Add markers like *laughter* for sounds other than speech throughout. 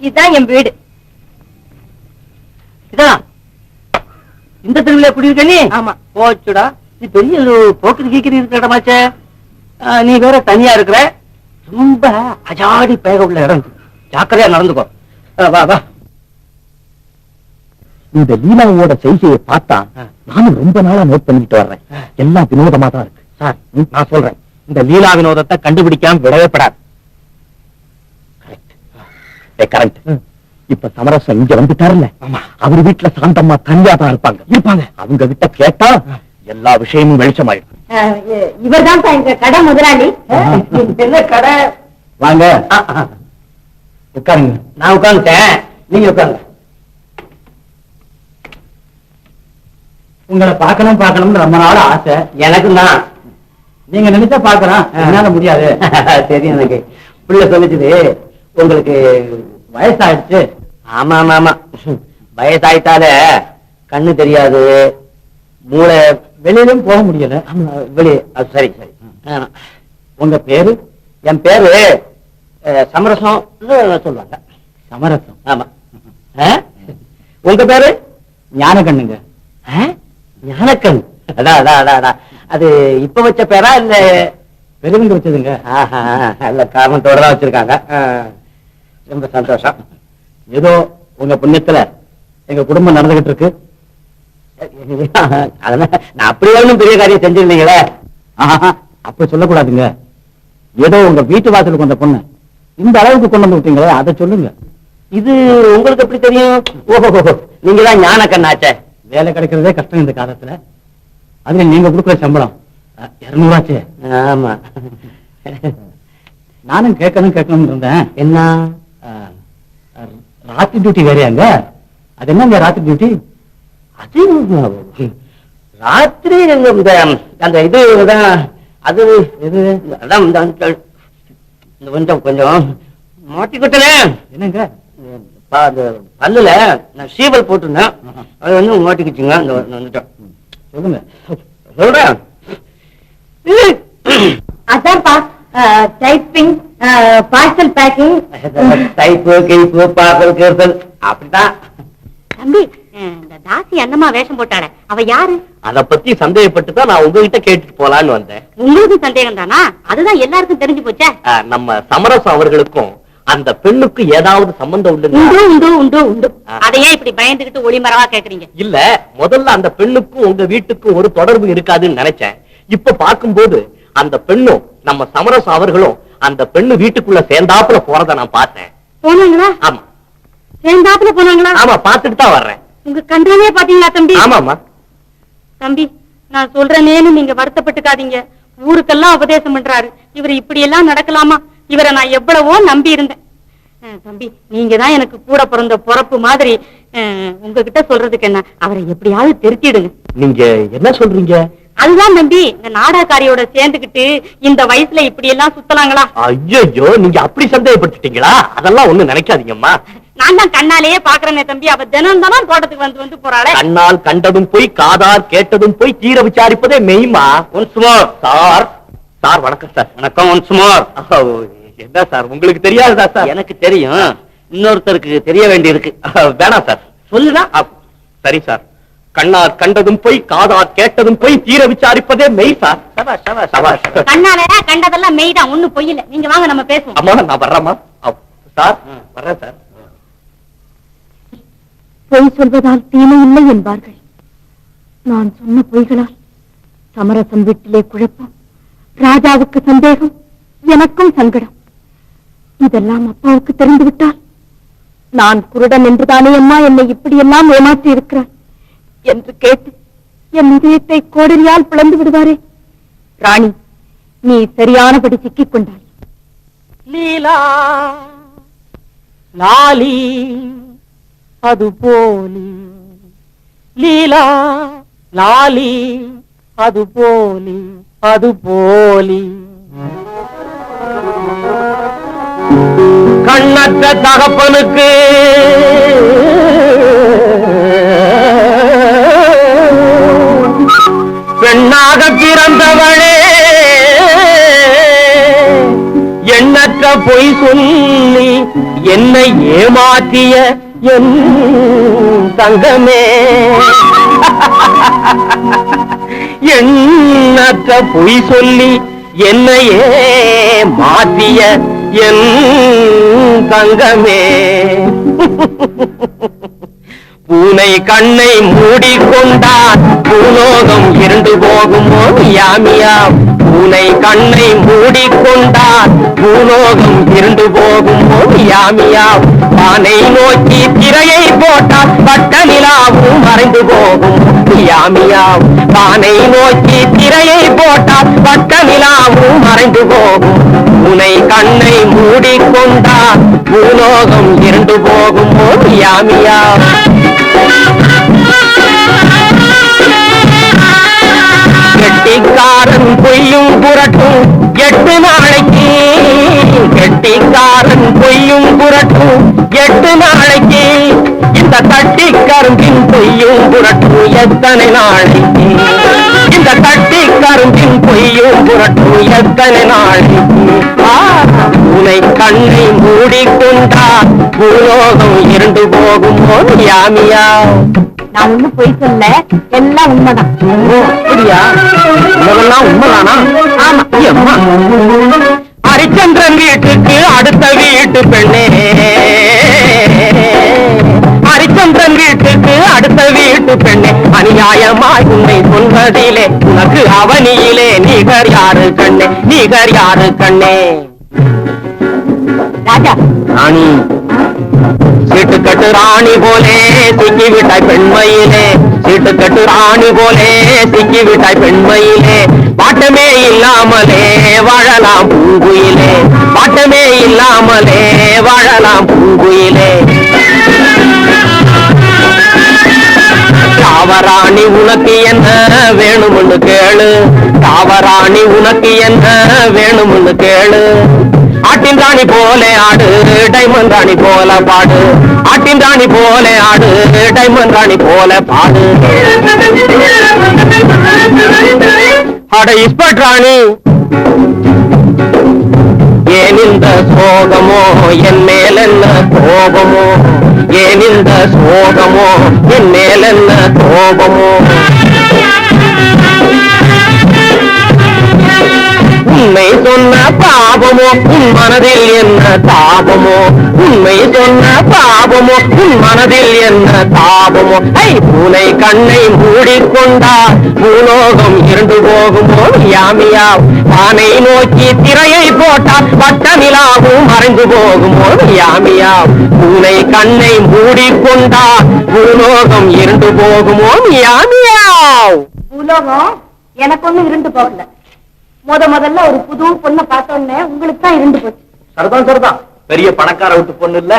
இதுதான் என் வீடு. இதான் இந்த தெருவில் குடியிருக்க நீ? ஆமா. போச்சுடா. நீ பெரிய போக்குது கீக்கிரி இருக்கிற இடமாச்சே. ஆ, நீ வேற தனியா இருக்கிற. ரொம்ப அஜாடி பேக உள்ள இடம். ஜாக்கிரதையா நடந்துக்கோ. வா வா. இந்த லீலாவோட செய்கையை பார்த்தா. நானும் ரொம்ப நாளா நோட் பண்ணிக்கிட்டு வர்றேன். எல்லாம் வினோதமா தான் இருக்கு. சார் நான் சொல்றேன். இந்த லீலா வினோதத்தை கண்டுபிடிக்காம விடவே படாது. கரெக்ட் இப்ப சமரசம் இங்க வந்துட்டாருல்ல. அவர் வீட்டுல சாந்தம்மா தனியா தான் இருப்பாங்க. இருப்பாங்க. அவங்க கிட்ட கேட்டா எல்லா விஷயமும் வெளிச்சமாயிடும். இவர் தான் எங்க கடை முதலாளி. என்ன கடை? வாங்க. ஆ, ஆ. உட்காருங்க. நான் உட்கார்ந்துட்டேன். நீங்க உட்காருங்க. உங்களை பார்க்கணும் பார்க்கணும்னு ரொம்ப நாள் ஆசை. எனக்கு தான். நீங்க நினைச்சா பார்க்கலாம். என்னால முடியாது. *laughs* சரி எனக்கு. பிள்ளை சொல்லிச்சுது. உங்களுக்கு வயசாயிடுச்சு? ஆமா ஆமா ஆமா வயசாயிட்டாலே கண்ணு தெரியாது மூளை வெளியிலும் போக முடியல. வெளியே அது சரி சரி. உங்க பேரு? என் பேரு சமரசம் சொல்லுவாங்க. சமரசம்? ஆமா? உங்க பேரு? ஞானக்கண்ணுங்க? ஞானக்கண். அதான் அதான் அதான் அதான் அது இப்ப வச்ச பேரா இல்ல பெருமைங்க வச்சதுங்க. ஆஹா நல்ல காரணத்தோட தான் வச்சிருக்காங்க. ரொம்ப சந்தோஷம்? ஏதோ உங்க புண்ணியத்துல எங்க குடும்பம் நடந்துகிட்டு இருக்கு. *laughs* அதனால நான் அப்படி பெரிய காரியம் செஞ்சிருந்தீங்களே. அப்படி சொல்லக்கூடாதுங்க. ஏதோ உங்க வீட்டு வாசலுக்கு வந்த பொண்ணு இந்த அளவுக்கு கொண்டு வந்து விட்டீங்களே அதை சொல்லுங்க. இது உங்களுக்கு எப்படி தெரியும்? ஓஹோ நீங்க தான் ஞான கண்ணாச்சே. வேலை கிடைக்கிறதே கஷ்டம் இந்த காலத்துல. அதுல நீங்க கொடுக்குற சம்பளம் இருநூறாச்சே. ஆமா. நானும் கேட்கணும் கேட்கணும்னு இருந்தேன். என்ன? ராத்திரி டியூட்டி வேறையாங்க? அது என்னங்க ராத்திரி டியூட்டி அது ராத்திரி இந்த அந்த இது தான் அது இது அதான் இந்த அந்த- கொஞ்சம் கொஞ்சம். மாட்டிக்கிட்டனே என்னங்க? அந்த பல்லுல நான் சீவல் போட்டிருந்தேன். அது வந்து மாட்டிக்கிச்சுங்க. இந்த வந்துட்டேன் சொல்லுங்க. சொல்றேன். அதான்ப்பா. டைப்பிங் பார்சல் பேக்கிங் டைப்பு கிழிப்பு பாக்கல் கேர்த்தல் அப்படிதான் தம்பி இந்த தாசி அண்ணமா வேஷம் போட்டாளே. அவ யாரு? அத பத்தி சந்தேகப்பட்டு தான் நான் உங்ககிட்ட கேட்டுட்டு போலான்னு வந்தேன். உங்களுக்கு சந்தேகம் தானா அதுதான் எல்லாருக்கும் தெரிஞ்சு போச்சே. நம்ம சமரசம் அவர்களுக்கும் அந்த பெண்ணுக்கு ஏதாவது சம்பந்தம் உண்டு உண்டு உண்டு உண்டு. அதையே இப்படி பயந்துகிட்டு ஒளிமரவா கேக்குறீங்க. இல்ல முதல்ல அந்த பெண்ணுக்கும் உங்க வீட்டுக்கும் ஒரு தொடர்பு இருக்காதுன்னு நினைச்சேன். இப்ப பார்க்கும்போது அந்த பெண்ணும் நம்ம சமரசம் அவர்களும் அந்த பெண்ணு வீட்டுக்குள்ள சேர்ந்தாப்புல போறத நான் பார்த்தேன். போனாங்களா? ஆமா. சேர்ந்தாப்புல போனாங்களா? ஆமா பார்த்துட்டு தான் வர்றேன். உங்க கண்டாவே பாத்தீங்களா தம்பி? ஆமாமா தம்பி நான் சொல்றேனேன்னு நீங்க வருத்தப்பட்டுக்காதீங்க. ஊருக்கெல்லாம் உபதேசம் பண்றாரு. இவர் இப்படி எல்லாம் நடக்கலாமா? இவரை நான் எவ்வளவோ நம்பி இருந்தேன். தம்பி நீங்க தான் எனக்கு கூட பிறந்த பொறப்பு மாதிரி உங்ககிட்ட சொல்றதுக்கு என்ன? அவரை எப்படியாவது திருத்திடுங்க. நீங்க என்ன சொல்றீங்க? அதுதான் தம்பி இந்த நாடகக்காரியோட சேர்ந்துகிட்டு இந்த வயசுல இப்படி எல்லாம் சுத்தலாங்களா? ஐயோ நீங்க அப்படி சந்தேகப்பட்டுட்டீங்களா அதெல்லாம் ஒண்ணு நினைக்காதீங்கம்மா. நான் தான் கண்ணாலேயே பாக்குறேனே தம்பி அவ தினம் தினம் தோட்டத்துக்கு வந்து வந்து போறாளே. கண்ணால் கண்டதும் போய் காதார் கேட்டதும் போய் தீர விசாரிப்பதே மெய்மா ஒன்ஸ் மோர் சார் சார் வணக்கம் சார். வணக்கம் ஒன்ஸ் மோர் என்ன சார் உங்களுக்கு தெரியாததா சார்? எனக்கு தெரியும். இன்னொருத்தருக்கு தெரிய வேண்டி இருக்கு வேணாம் சார். சொல்லுடா. சரி சார். கண்ணால் கண்டதும் போய் காதார் கேட்டதும் போய் தீர விசாரிப்பதே மெய் சார். கண்ணால கண்டதெல்லாம் மெய்தான் ஒண்ணும் பொய்யில்ல நீங்க வாங்க நம்ம பேசுவோம். அம்மா நான் வர்றேம்மா. அப்- சார் வர்றேன் சார். பொய் சொல்வதால் தீமை இல்லை என்பார்கள். நான் சொன்ன பொய்களால் சமரசம் வீட்டிலே குழப்பம் ராஜாவுக்கு சந்தேகம் எனக்கும் சங்கடம். இதெல்லாம் அப்பாவுக்கு தெரிந்துவிட்டால் நான் குருடன் என்றுதானே அம்மா என்னை இப்படியெல்லாம் ஏமாற்றி இருக்கிறார் என்று கேட்டு என் இதயத்தை கோடரியால் பிளந்து விடுவாரே. ராணி நீ சரியானபடி சிக்கிக் கொண்டாய். லீலா லாலி அது போலி லீலா லாலி அது போலி அது போலி கண்ணற்ற தகப்பனுக்கு பெண்ணாக பிறந்தவளே. எண்ணற்ற பொய் சொல்லி என்னை ஏமாற்றிய என் தங்கமே. எண்ணற்ற பொய் சொல்லி என்னையே மாற்றிய என் தங்கமே. பூனை கண்ணை மூடிக்கொண்டால் பூலோகம் இருண்டு போகுமோ யாமியா? பூனை கண்ணை மூடிக்கொண்டால் பூலோகம் இருண்டு போகுமோ யாமியா? பானை நோக்கி திரையை போட்டால் வட்ட நிலாவும் மறைந்து போகும் யாமியா? பானை நோக்கி திரையை போட்டால் வட்ட நிலாவும் மறைந்து போகும் பூனை கண்ணை மூடிக்கொண்டால் பூலோகம் இருண்டு போகுமோ யாமியா? கெட்டிக்காரன் பொய்யும் புரட்டும். எட்டு நாளைக்கு கெட்டிக்காரன் பொய்யும் புரட்டும். எட்டு நாளைக்கு இந்த தட்டி கரும்பின் பொய்யும் புரட்டும். எத்தனை நாளைக்கு இந்த தட்டி கரும்பின் பொய்யும் புரட்டும். எத்தனை நாளைக்கு? உனை கண்ணை மூடிக்கொண்டா பூலோகம் இருண்டு போகும் போது யாமியா நான் ஒண்ணும் பொய் சொல்ல எல்லாம் உண்மைதான். அப்படியா? இதெல்லாம் உண்மைதானா? ஆமா. ஹரிச்சந்திரன் வீட்டுக்கு அடுத்த வீட்டு பெண்ணே. ஹரிச்சந்திரன் வீட்டுக்கு அடுத்த வீட்டு பெண்ணே. அநியாயமாய் உன்னை சொல்வதிலே உனக்கு அவனியிலே நீகர் யாரு கண்ணே? நீகர் யாரு கண்ணே? ராஜா. ராணி. சீட்டுக்கட்டு ராணி போலே சிக்கி விட்டாய் பெண்மையிலே. சீட்டுக்கட்டு ராணி போலே சிக்கி விட்டாய் பெண்மையிலே. பாட்டமே இல்லாமலே வாழலாம் பூங்குயிலே. பாட்டமே இல்லாமலே வாழலாம் பூங்குயிலே. தாவராணி உனக்கு என்ன வேணும்னு கேளு. தாவராணி உனக்கு என்ன வேணும்னு கேளு. ஆட்டின் ராணி போல ஆடு டைமண்ட் ராணி போல பாடு. ஆட்டின் ராணி போல ஆடு டைமண்ட் ராணி போல பாடு. அட இஸ்பட் ராணி ஏன் இந்த சோகமோ என் மேல என்ன கோபமோ? ஏன் இந்த சோகமோ என் மேல என்ன கோபமோ? உண்மை சொன்ன பாபமோ உன் மனதில் என்ன தாபமோ? உண்மை சொன்ன பாபமோ உன் மனதில் என்ன தாபமோ? ஐ பூனை கண்ணை மூடிக்கொண்டா பூலோகம் இருண்டு போகுமோ? யாமியா தானை நோக்கி திரையை போட்டால் பட்டமிலாவும் மறைந்து போகுமோ? யாமியா பூனை கண்ணை மூடிக்கொண்டா பூலோகம் இருண்டு போகுமோ? யாமியா பூலோகம் எனக்கு ஒன்னும் இருந்து போகல. முத முதல்ல ஒரு புது பொண்ணை பார்த்தோன்னே உங்களுக்கு தான் இருண்டு போச்சு. சரிதான் சரிதான். பெரிய பணக்கார விட்டு பொண்ணு இல்ல.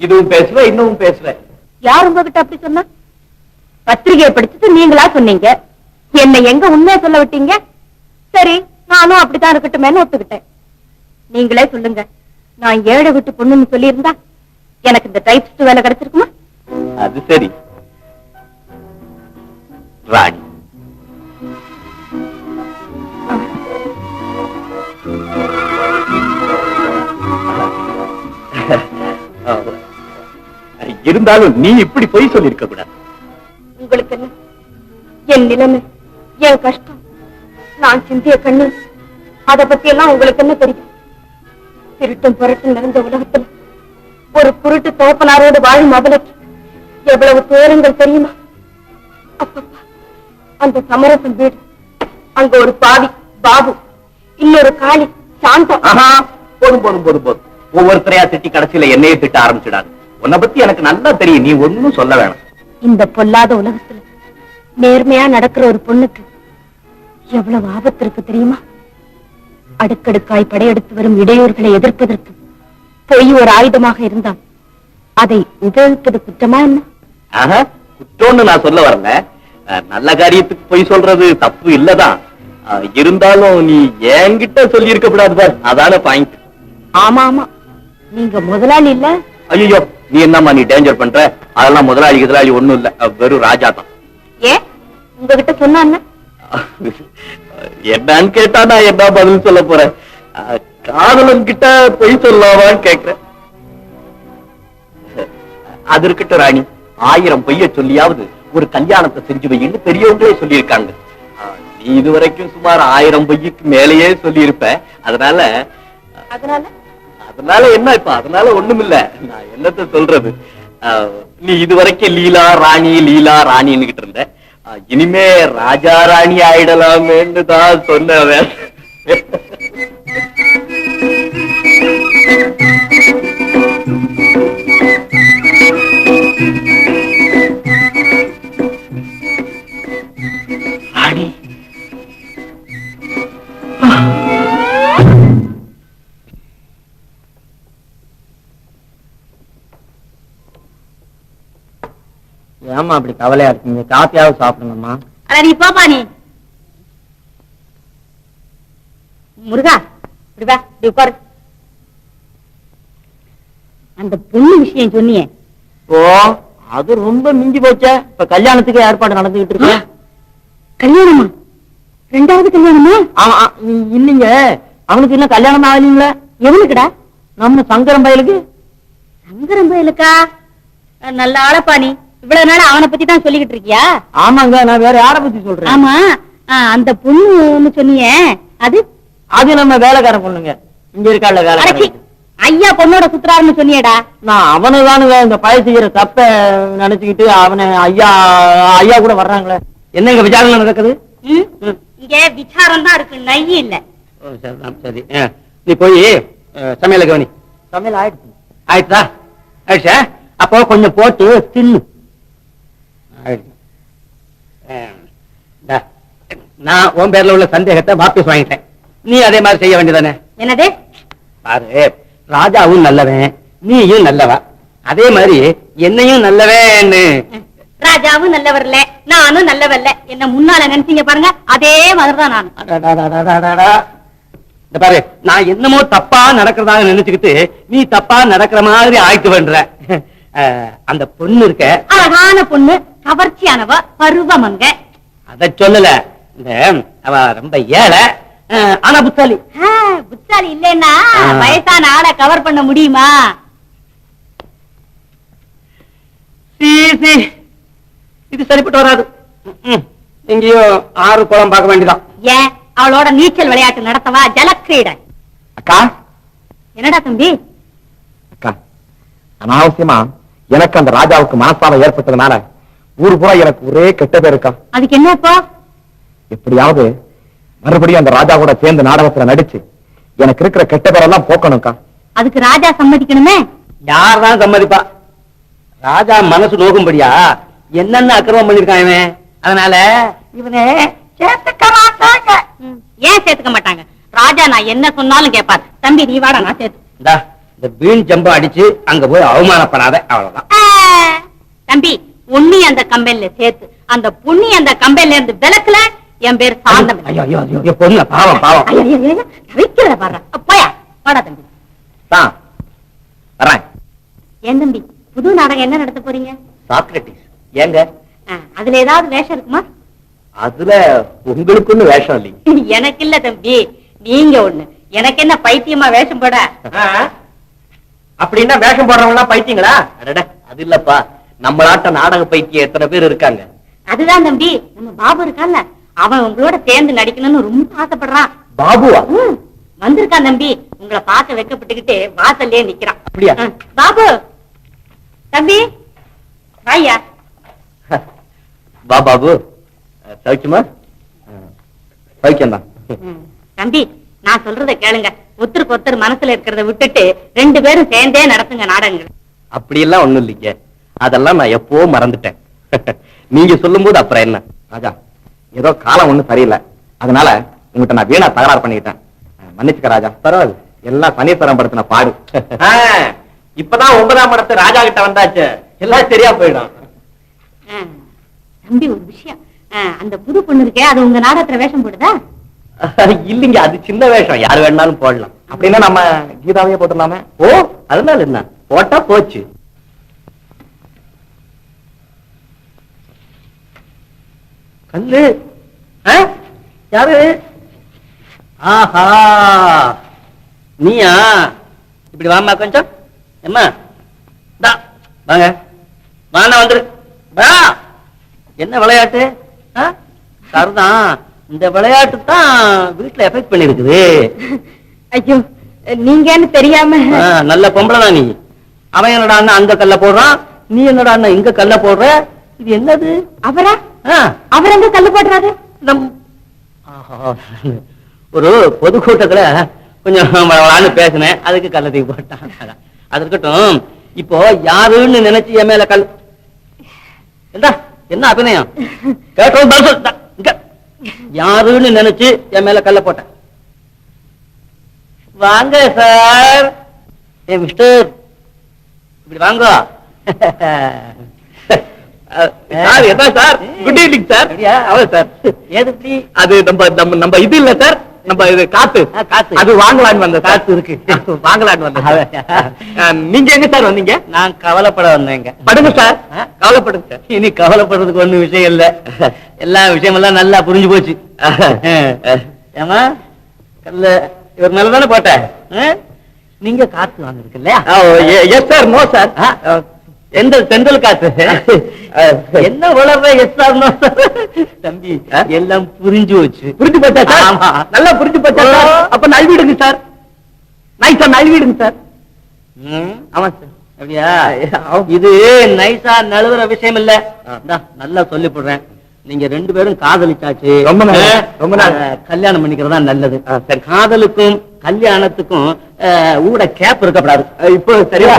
இதுவும் பேசல இன்னும் பேசல யார் உங்ககிட்ட அப்படி சொன்னா? பத்திரிகையை படிச்சுட்டு நீங்களா சொன்னீங்க. என்னை எங்க உண்மையை சொல்ல விட்டீங்க? சரி நானும் அப்படித்தான் இருக்கட்டுமேன்னு ஒத்துக்கிட்டேன். நீங்களே சொல்லுங்க. நான் ஏழை விட்டு பொண்ணுன்னு சொல்லியிருந்தா எனக்கு இந்த டைப்ஸ்ட் வேலை கிடைச்சிருக்குமா? அது சரி. ராணி. இருந்தாலும் நீ இப்படி பொய் சொல்லியிருக்க கூடாது. உங்களுக்கு என்ன? என் நிலைமை என் கஷ்டம் நான் சிந்திய கண்ணு அத பத்தி எல்லாம் உங்களுக்கு என்ன தெரியும்? திருட்டும் புரட்டும் நிறைந்த உலகத்துல ஒரு குருட்டு தோப்பனாரோடு வாழும் அவளுக்கு எவ்வளவு துயரங்கள் தெரியுமா? அப்பப்பா அந்த சமரசம் வீடு அங்க ஒரு பாவி பாபு இன்னொரு காளி சாந்தம் போதும் போதும் போதும் போதும் ஒவ்வொருத்தரையா திட்டி கடைசியில என்னையே திட்ட ஆரம்பிச்சிடாது. உன்னை பத்தி எனக்கு நல்லா தெரியும். நீ ஒண்ணும் சொல்ல வேணாம். இந்த பொல்லாத உலகத்துல நேர்மையா நடக்கிற ஒரு பொண்ணுக்கு எவ்வளவு ஆபத்து இருக்கு தெரியுமா? அடுக்கடுக்காய் படையெடுத்து வரும் இடையூறுகளை எதிர்ப்பதற்கு பொய் ஒரு ஆயுதமாக இருந்தால் அதை உபயோகிப்பது குற்றமா என்ன? குற்றம்னு நான் சொல்ல வரல. நல்ல காரியத்துக்கு பொய் சொல்றது தப்பு இல்லதான். இருந்தாலும் நீ என்கிட்ட சொல்லி இருக்க கூடாது பார். அதான பாயிண்ட் ஆமா ஆமா. நீங்க முதலாளி இல்ல ஐயோ நீ என்னம்மா நீ டேஞ்சர் பண்ற? அதெல்லாம் முதலாளி முதலாளி ஒண்ணும் இல்ல. வெறும் ராஜா தான். ஏன் உங்ககிட்ட சொன்னா என்ன? என்னன்னு கேட்டா நான் என்ன பதில் சொல்ல போறேன்? காதலன் கிட்ட பொய் சொல்லலாமான்னு கேக்குறேன். அது இருக்கட்டும் ராணி. ஆயிரம் பொய்ய சொல்லியாவது ஒரு கல்யாணத்தை செஞ்சு வைன்னு பெரியவங்களே சொல்லியிருக்காங்க. நீ இதுவரைக்கும் சுமார் ஆயிரம் பொய்யுக்கு மேலேயே சொல்லியிருப்ப. அதனால அதனால? அதனால என்ன இப்ப? அதனால ஒண்ணுமில்ல. நான் என்னத்த சொல்றது? ஆ, நீ இதுவரைக்கும் லீலா ராணி லீலா ராணின்னுகிட்டு இருந்த. இனிமே ராஜா ராணி ஆயிடலாமேன்னு தான் சொன்னவன். ஏமா அப்படி கவலையா இருக்கீங்க காப்பியாவது சாப்பிடணுமா அட நீ போப்பா நீ. முருகா இப்படி வா இப்படி உட்காரு. அந்த பொண்ணு விஷயம் சொன்னியே. ஓ அது ரொம்ப மிஞ்சி போச்சே. இப்ப கல்யாணத்துக்கு ஏற்பாடு நடந்துகிட்டு இருக்கு. கல்யாணமா? ரெண்டாவது கல்யாணமா? ஆமா இல்லைங்க. அவனுக்கு இன்னும் கல்யாணம் ஆகலீங்களே. எவனுக்குடா? நம்ம சங்கரம் பயலுக்கு. சங்கரம் பயலுக்கா? நல்ல ஆளப்பா நீ. இவ்வளவு நாள் அவனை பத்தி தான் சொல்லிக்கிட்டு இருக்கியா? ஆமாங்க நான் வேற யார பத்தி சொல்றேன்? ஆமா. அந்த பொண்ணு சொன்னியே அது? அது நம்ம வேலைக்காரன் பொண்ணுங்க. இங்க இருக்கால வேலைக்காரன்? ஐயா பொண்ணோட சுத்துறாருன்னு சொன்னியேடா. நான் அவனுதானுங்க இந்த பய செய்யற தப்ப நினைச்சுக்கிட்டு அவனை ஐயா ஐயா கூட வர்றாங்களே. என்னங்க விசாரணை நடக்குது? இங்க விசாரம் தான் இருக்கு நை இல்ல. சரி நீ போய் சமையல கவனி சமையல் ஆயிடுச்சு. ஆயிடுச்சா? ஆயிடுச்சா? அப்போ கொஞ்சம் போட்டு தின்னு. நான் உன் பேர்ல உள்ள சந்தேகத்தை வாபஸ் வாங்கிட்டேன். நீ அதே மாதிரி செய்ய வேண்டியதானே? என்னது? பாரு ராஜாவும் நல்லவன் நீயும் நல்லவா? அதே மாதிரி என்னையும் நல்லவேன்னு. ராஜாவும் நல்லவர்ல நானும் நல்லவர்ல என்ன முன்னால நினைச்சீங்க பாருங்க அதே மாதிரிதான் நான் பாரு நான் என்னமோ தப்பா நடக்கிறதாக நினைச்சுக்கிட்டு நீ தப்பா நடக்கிற மாதிரி ஆயிட்டு பண்ற அந்த பொண்ணு இருக்க அழகான பொண்ணு கவர்ச்சியானவ பருவமங்க. அத சொல்லல. இந்த அவ ரொம்ப ஏழை. ஆனா புத்தாலி. புத்தாலி இல்லைன்னா. வயசான ஆளை கவர் பண்ண முடியுமா. இது சரிப்பட்டு வராது. ம்ம். எங்கேயோ ஆறு குளம் பார்க்க வேண்டியதான் ஏன்? அவளோட நீச்சல் விளையாட்டு நடத்தவா ஜலக்கிரீட அக்கா. என்னடா தம்பி? அக்கா அனாவசியமா எனக்கு அந்த ராஜாவுக்கு மனஸ்தாபம் ஏற்பட்டதுனால ஊர் பூரா எனக்கு ஒரே கெட்ட பேர் இருக்கா? அதுக்கு என்ன இப்போ எப்படியாவது மறுபடியும் அந்த ராஜா கூட சேர்ந்து நாடகத்துல நடிச்சு எனக்கு இருக்கிற கெட்ட பேரெல்லாம் போக்கணும்க்கா. அதுக்கு ராஜா சம்மதிக்கணுமே? யார் தான் சம்மதிப்பா? ராஜா மனசு நோகும்படியா என்னென்ன அக்கிரமம் பண்ணிருக்கான் இவன்? அதனால இவனே சேர்த்துக்க மாட்டாங்க. ஏன் சேர்த்துக்க மாட்டாங்க? ராஜா நான் என்ன சொன்னாலும் கேட்பார். தம்பி நீ வாடா நான் சேர்த்து. இந்தா, வீண் ஜம்பம் அடிச்சு அங்க போய் அவமானப்படாத. அவ்வளவுதான். தம்பி உன்னி அந்த கம்பெனில சேர்த்து அந்த புண்ணி அந்த கம்பெனில இருந்து விளக்குல என் பேர் சாந்தம். பாவம் பாவம். தவிக்கிறத பாரு போயா வாடா தம்பி. வரேன் ஏன் தம்பி புது நாடகம் என்ன நடத்த போறீங்க? சாக்ரட்டிஸ். ஏங்க? அதுல ஏதாவது வேஷம் இருக்குமா? அதுல உங்களுக்குன்னு வேஷம் இல்லைங்க. *laughs* எனக்கு இல்ல தம்பி. நீங்க ஒண்ணு. எனக்கு என்ன பைத்தியமா வேஷம் போட? அப்படின்னா வேஷம் போடுறவங்க பைத்தியங்களா? அது இல்லப்பா. நம்ம நாட்ட நாடக பைத்தியம் எத்தனை பேர் இருக்காங்க? அதுதான் தம்பி நம்ம பாபு இருக்கான்ல. அவன் உங்களோட சேர்ந்து நடிக்கணும்னு ரொம்ப ஆசைப்படுறான். பாபுவா? வந்திருக்கான் தம்பி. உங்களை பார்க்க வைக்கப்பட்டுக்கிட்டு வாசல்லே நிக்கிறான். அப்படியா? பாபு! தம்பி வாய்யா. வா பாபு. சௌக்கியமா? சௌக்கியம் தான் ம், தம்பி நான் சொல்றத கேளுங்க. ஒருத்தருக்கு ஒருத்தர் மனசுல இருக்கிறத விட்டுட்டு ரெண்டு பேரும் சேர்ந்தே நடத்துங்க நாடகங்கள். அப்படி எல்லாம் ஒண்ணும் இல்லைங்க. அதெல்லாம் நான் எப்போ மறந்துட்டேன். *laughs* நீங்க சொல்லும்போது அப்புறம் என்ன? ராஜா ஏதோ காலம் ஒண்ணும் சரியில்லை. அதனால உங்ககிட்ட நான் வீணா தகராறு பண்ணிக்கிட்டேன். மன்னிச்சுக்க ராஜா. பரவாயில்ல. எல்லாம் சனீஸ்வரம் படுத்தின பாடு. *laughs* இப்பதான் ஒன்பதாம் படத்து ராஜா கிட்ட வந்தாச்சு. எல்லாம் சரியா போயிடும். தம்பி ஒரு விஷயம். அந்த புது பொண்ணு இருக்கே அது உங்க நாடகத்துல வேஷம் போடுதா? *laughs* இல்லைங்க அது சின்ன வேஷம். யாரு வேணாலும் போடலாம். அப்படின்னா நம்ம கீதாவையே போட்டுடலாமே? ஓ அதனால என்ன? போட்டா போச்சு. கல்லு? யாரு? ஆஹா. நீயா? இப்படி வாம்மா கொஞ்சம். எம்மா தா வாங்க. வாண்ணா வந்துரு. வா. என்ன விளையாட்டு? சரிதான் இந்த விளையாட்டு தான் வீட்டுல எஃபெக்ட் பண்ணிருக்குது. ஐயோ நீங்கன்னு தெரியாம. நல்ல பொம்பளை நீ. அவன் என்னடா அண்ணா அங்க கல்ல போடுறான்? நீ என்னடா அண்ணா இங்க கல்ல போடுற? இது என்னது? அவரா? அவர் எங்க கல்லு போடுறாரு? நம். ஆஹா. ஒரு பொதுக்கூட்டத்துல கொஞ்சம் வளவளான்னு பேசினேன். அதுக்கு கல்ல தூக்கி போட்டான். அது இருக்கட்டும். இப்போ யாருன்னு நினைச்சு என் மேல கல் ஏண்டா, என்ன அபிநயம்? கேட்டோம். யாருன்னு நினைச்சு என் மேல கல்ல போட்டேன். வாங்க சார். ஏ மிஸ்டர். இப்படி வாங்க. *laughs* சார் என்ன சார்? குட் ஈவினிங் சார் அப்படியா? அவன் சார் ஏது இப்படி? அது நம்ம நம்ம நம்ம இது இல்ல சார் நம்ம இது காத்து. காத்து. அது வாங்கலான்னு வந்த காத்து இருக்கு. வாங்கலான்னு வந்த. நீங்க எங்க சார் வந்தீங்க? நான் கவலைப்பட வந்தேங்க படுங்க சார்? கவலைப்படுங்க சார் இனி கவலைப்படுறதுக்கு ஒண்ணும் விஷயம் இல்ல. எல்லா விஷயமெல்லாம் நல்லா புரிஞ்சு போச்சு. ஏமா கல்ல இவர் மேல தானே போட்ட? நீங்க காத்து வாங்கிருக்கு இல்லையா? எஸ் சார் நோ சார் எந்த தென்றல் காத்து என்ன வளர்ற எஸ் சார் நோ தம்பி? எல்லாம் புரிஞ்சு போச்சு. புரிஞ்சு போச்சா சார். நல்லா புரிஞ்சு போச்சா சார். அப்ப நழுவிடுங்க சார். நைஸா நழுவிடுங்க சார். ஆமா சார். அப்படியா. இது நைஸா நழுவுற விஷயம் இல்ல. நல்லா சொல்லி போடுறேன். நீங்க ரெண்டு பேரும் காதலிச்சாச்சு. ரொம்ப ரொம்ப கல்யாணம் பண்ணிக்கிறதா நல்லது. காதலுக்கும் கல்யாணத்துக்கும் ஊட கேப் இருக்கப்படாது இப்போ சரியா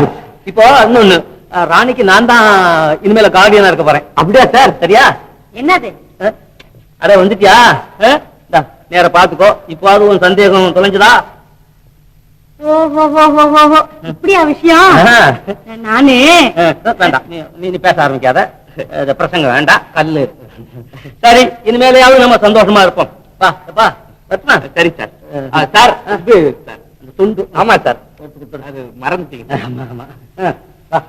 இப்போ இன்னொன்னு. ராணிக்கு நான் தான் இனிமேல கார்டியனா இருக்க போறேன். அப்படியா சார் சரியா? என்னது? அட வந்துட்டியா? நேர பாத்துக்கோ. இப்போ உன் சந்தேகம் தொலைஞ்சுதா? இப்படியா விஷயம். நானு? வேண்டாம். நீ பேச ஆரம்பிக்காத. பிரசங்கம் வேண்டாம். கல்லு. சரி இனிமேலையாவது நம்ம சந்தோஷமா இருப்போம். பா சரி சார் ஆ, சார் துண்டு. ஆமா சார் மறந்துட்டீங்க. ஆமா ஆமா ஆ, வா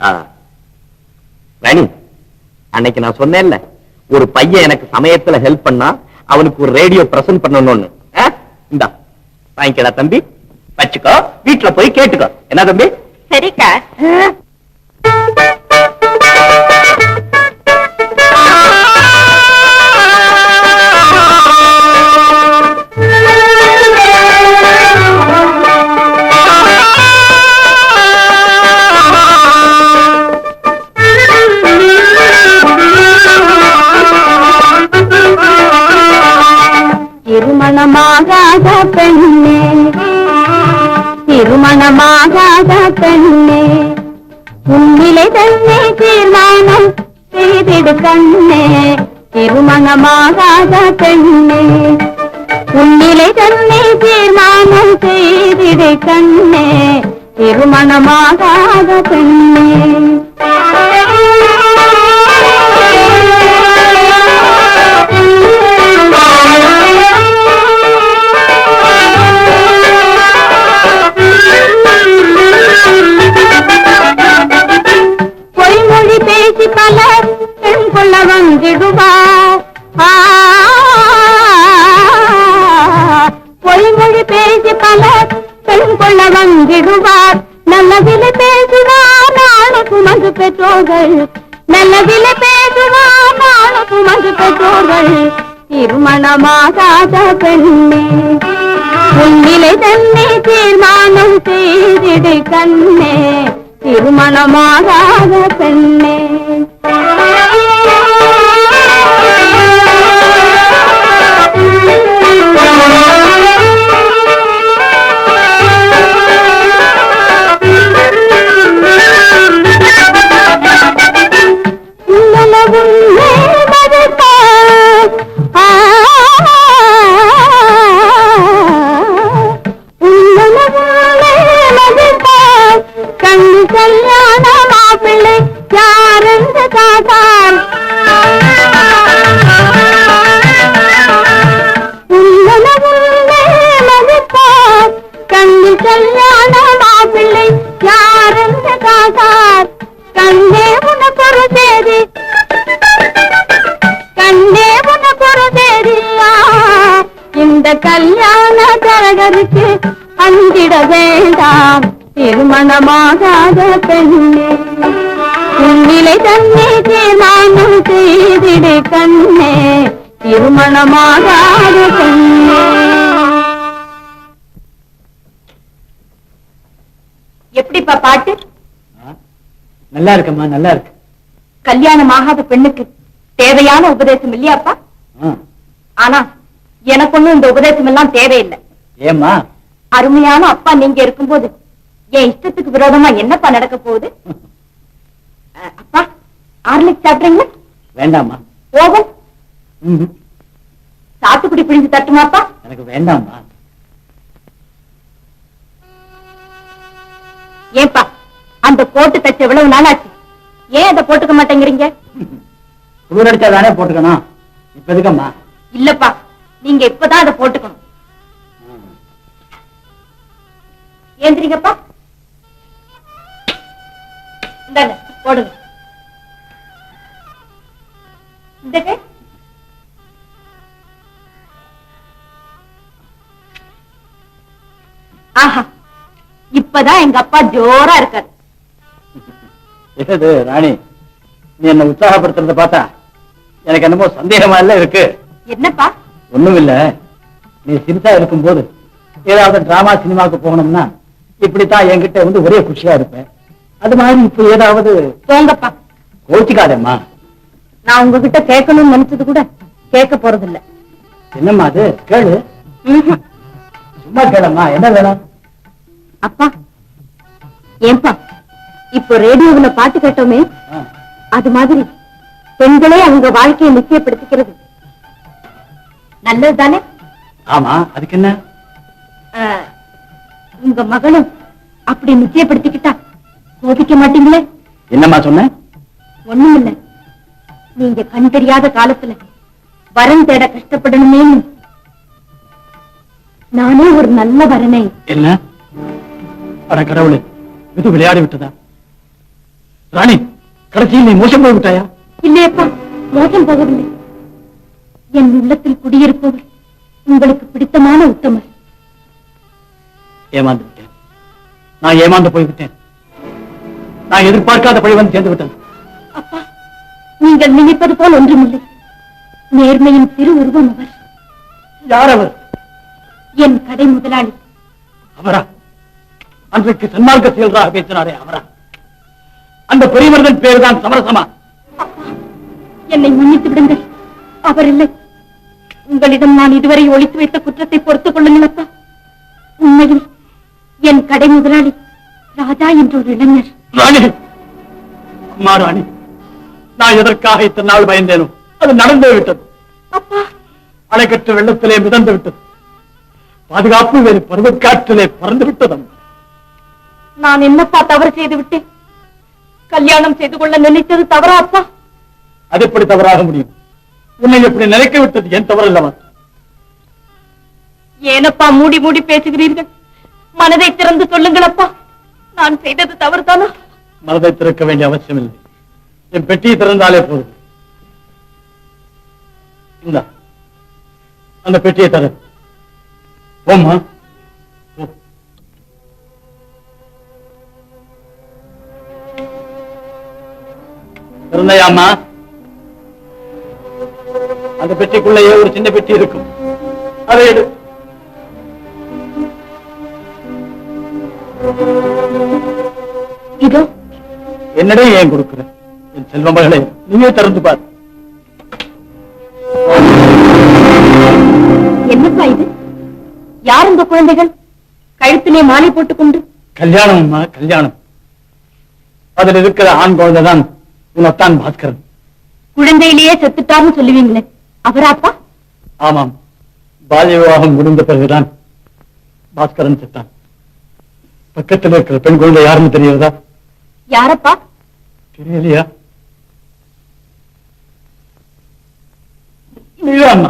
ஆ. ராணி அன்னைக்கு நான் சொன்னேன்ல ஒரு பையன் எனக்கு சமயத்துல ஹெல்ப் பண்ணா அவனுக்கு ஒரு ரேடியோ பிரசன்ட் பண்ணணும்னு? இந்தா வாங்கிக்கடா தம்பி. வச்சுக்கோ வீட்டுல போய் கேட்டுக்கோ. என்ன தம்பி? சரிக்கா. திருமணமாகாத பெண்ணே. திருமணமாகாத பெண்ணே. உன்னிலை தன்னே தீர்மானம் செய்திடு கண்ணே. திருமணமாகாத பெண்ணே. உன்னிலை தன்னை தீர்மானம் செய்திடு கண்ணே. திருமணமாகாத பெண்ணே. திருமணமாகாத பெண்ணே உன்னிலை தன்னை தீர்மானம் செய்திடு கண்ணே. திருமணமாகாத பெண்ணே. கல்யாண மாப்பிள்ளை யாரென்று காசார் கண்ணே உனக்கு ஒரு தேதி. கண்ணே உனக்கு ஒரு தேதியா? இந்த கல்யாண தரகருக்கு அஞ்சிட வேண்டாம். திருமணமாகாத பெண்ணே. உன்னிலை தன்னை தீர்மானம் செய்திடு கண்ணே. திருமணமாகாத நல்லா இருக்கம்மா நல்லா இருக்கு கல்யாணம் ஆகாத பெண்ணுக்கு தேவையான உபதேசம் இல்லையாப்பா. ஆனா எனக்கு ஒண்ணும் இந்த உபதேசம் எல்லாம் தேவையில்லை. ஏம்மா? அருமையான அப்பா நீங்க இருக்கும்போது என் இஷ்டத்துக்கு விரோதமா என்னப்பா நடக்க போகுது? அப்பா ஆர்லிக் சாப்பிடுறீங்களா? வேண்டாம்மா. ஓவன். சாத்துக்குடி பிழிஞ்சு தட்டுமாப்பா? எனக்கு வேண்டாம்மா. ஏன்பா அந்த கோட்டு தச்சு எவ்வளவு நாளாச்சு? ஏன் அதை போட்டுக்க மாட்டேங்கிறீங்க? புது அடிச்சா தானே போட்டுக்கணும். இப்ப எதுக்கம்மா? இல்லப்பா நீங்க இப்பதான் அதை போட்டுக்கணும். ஏந்திரிங்கப்பா. இந்தாங்க போடுங்க. இந்த கை ஆஹா இப்பதான் எங்க அப்பா ஜோரா இருக்காரு. ஏது ராணி? நீ என்ன உற்சாகப்படுத்துறத பார்த்தா எனக்கு என்னமோ சந்தேகமா இல்ல இருக்கு. என்னப்பா? ஒண்ணும் இல்ல நீ சிறுசா இருக்கும்போது ஏதாவது டிராமா சினிமாவுக்கு போகணும்னா இப்படித்தான் என்கிட்ட வந்து ஒரே குஷியா இருப்பேன் அது மாதிரி இப்ப ஏதாவது போங்கப்பா. கோச்சிக்காதேம்மா. நான் உங்ககிட்ட கேட்கணும்னு நினைச்சது கூட கேட்க போறதில்ல. என்னம்மா அது? கேளு. சும்மா கேளம்மா. என்ன வேணும்? அப்பா ஏன்பா? இப்போ ரேடியோவுல பாட்டு கேட்டோமே. அது மாதிரி பெண்களே அவங்க வாழ்க்கையை நிச்சயப்படுத்திக்கிறது நல்லது தானே ஆமா அதுக்கு என்ன உங்க மகளும் அப்படி நிச்சயப்படுத்திக்கிட்டா கோபிக்க மாட்டீங்களே? என்னம்மா சொன்ன? ஒண்ணும் இல்ல நீங்க கண் தெரியாத காலத்துல வரன் தேட கஷ்டப்படணுமேன்னு நானே ஒரு நல்ல வரனை. என்ன? அட கடவுளே இது விளையாடி விட்டதா? ராணி கடைசியில் நீ மோசம் போய் விட்டாயா? இல்லையப்பா மோசம் போகவில்லை. என் உள்ளத்தில் குடியிருப்பவர் உங்களுக்கு பிடித்தமான உத்தமர். ஏமாந்து விட்டேன் நான் ஏமாந்து போய்விட்டேன். நான் எதிர்பார்க்காத பழி வந்து சேர்ந்து விட்டேன் அப்பா நீங்கள் நினைப்பது போல் ஒன்றுமில்லை. நேர்மையின் திரு உருவம் அவர். யார் அவர் என் கடை முதலாளி. அவரா? அன்றைக்கு சன்மார்க்க செயல்களாக பேசினாரே அவரா? அந்த பெரியவர்கள் பேருதான் சமரசமா? என்னை மன்னித்து விடுங்கள். அவர் இல்லை. உங்களிடம் நான் இதுவரை ஒளித்து வைத்த குற்றத்தை பொறுத்துக் கொள்ளுங்கள் அப்பா. உண்மையில் என் கடை முதலாளி ராஜா என்ற ஒரு இளைஞர். ராணி! நான் எதற்காக இத்தனை நாள் பயந்தேனோ அது நடந்தே விட்டது. அப்பா! அணைக்கற்ற வெள்ளத்திலே மிதந்து விட்டது. பாதுகாப்பு வேறு பருவக்காற்றிலே பறந்து விட்டது. நான் என்னப்பா தவறு செய்து விட்டேன்? கல்யாணம் செய்து கொள்ள நினைத்தது தவறா அப்பா? அது எப்படி தவறாக முடியும்? உன்னை எப்படி நினைக்க விட்டது என் தவறு அல்லவா ஏனப்பா மூடி மூடி பேசுகிறீர்கள். மனதை திறந்து சொல்லுங்கள் அப்பா. நான் செய்தது தவறுதானா? மனதை திறக்க வேண்டிய அவசியம் இல்லை என் பெட்டியை திறந்தாலே போதும். இந்தா. அந்த பெட்டியை தர. போம்மா. திறந்தையாம்மா அந்த பெட்டிக்குள்ளேயே ஒரு சின்ன பெட்டி இருக்கும். அதை எடு. இதோ. என்னிடம் ஏன் கொடுக்கிற? என் செல்வ மகளே நீயே திறந்து பார். என்னப்பா இது? யார் இந்த குழந்தைகள்? கழுத்திலே மாலை போட்டுக்கொண்டு கல்யாணம் கல்யாணம். அதில் இருக்கிற ஆண் குழந்தைதான் உனத்தான் பாஸ்கரன். குழந்தையிலேயே செத்துட்டார்னு சொல்லுவீங்களே அவராப்பா ஆமாம். பால்ய விவாகம் முடிந்த பிறகுதான் பாஸ்கரன் செத்தான். பக்கத்தில் இருக்கிற பெண் குழந்தை யாருன்னு தெரியுறதா யாரப்பா? தெரியலையா? நீதான்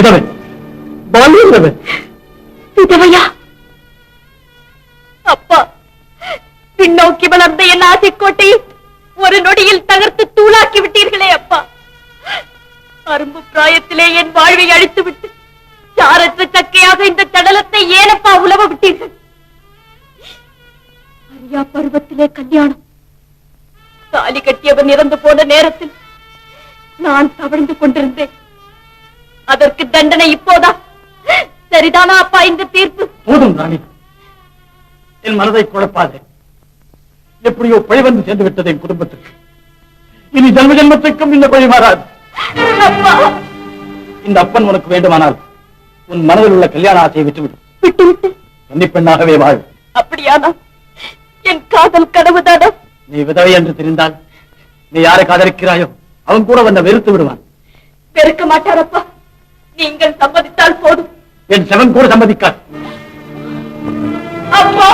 விதவை. பால்ய விதவை. விதவையா? அப்பா பின்னோக்கி வளர்ந்த என் ஆசைக்கோட்டையை ஒரு நொடியில் தகர்த்து தூளாக்கி விட்டீர்களே அப்பா. அரும்பு பிராயத்திலே என் வாழ்வை அழித்து விட்டு சாரற்ற சக்கையாக இந்த தடலத்தை ஏனப்பா உலவ விட்டீர்கள்? அரியா பருவத்திலே கல்யாணம். தாலி கட்டியவன் இறந்து போன நேரத்தில் நான் தவழ்ந்து கொண்டிருந்தேன். அதற்கு தண்டனை இப்போதா? சரிதானா அப்பா இந்த தீர்ப்பு? போதும் ராணி. என் மனதை குழப்பாதே. எப்படியோ பழி வந்து சேர்ந்து விட்டது என் குடும்பத்துக்கு. இனி ஜன்ம ஜன்மத்துக்கும் இந்த பழி மாறாது. இந்த அப்பன் உனக்கு வேண்டுமானால் உன் மனதில் உள்ள கல்யாண ஆசையை விட்டுவிடு. விட்டு விட்டு. கன்னி பெண்ணாகவே வாழ். அப்படியானா? என் காதல் கனவுதானா நீ விதவை என்று தெரிந்தால் நீ யாரை காதலிக்கிறாயோ அவன் கூட உன்னை வெறுத்து விடுவான். வெறுக்க மாட்டாரப்பா. நீங்கள் சம்மதித்தால் போதும். என் செவன் கூட சம்மதிக்காது. அப்பா!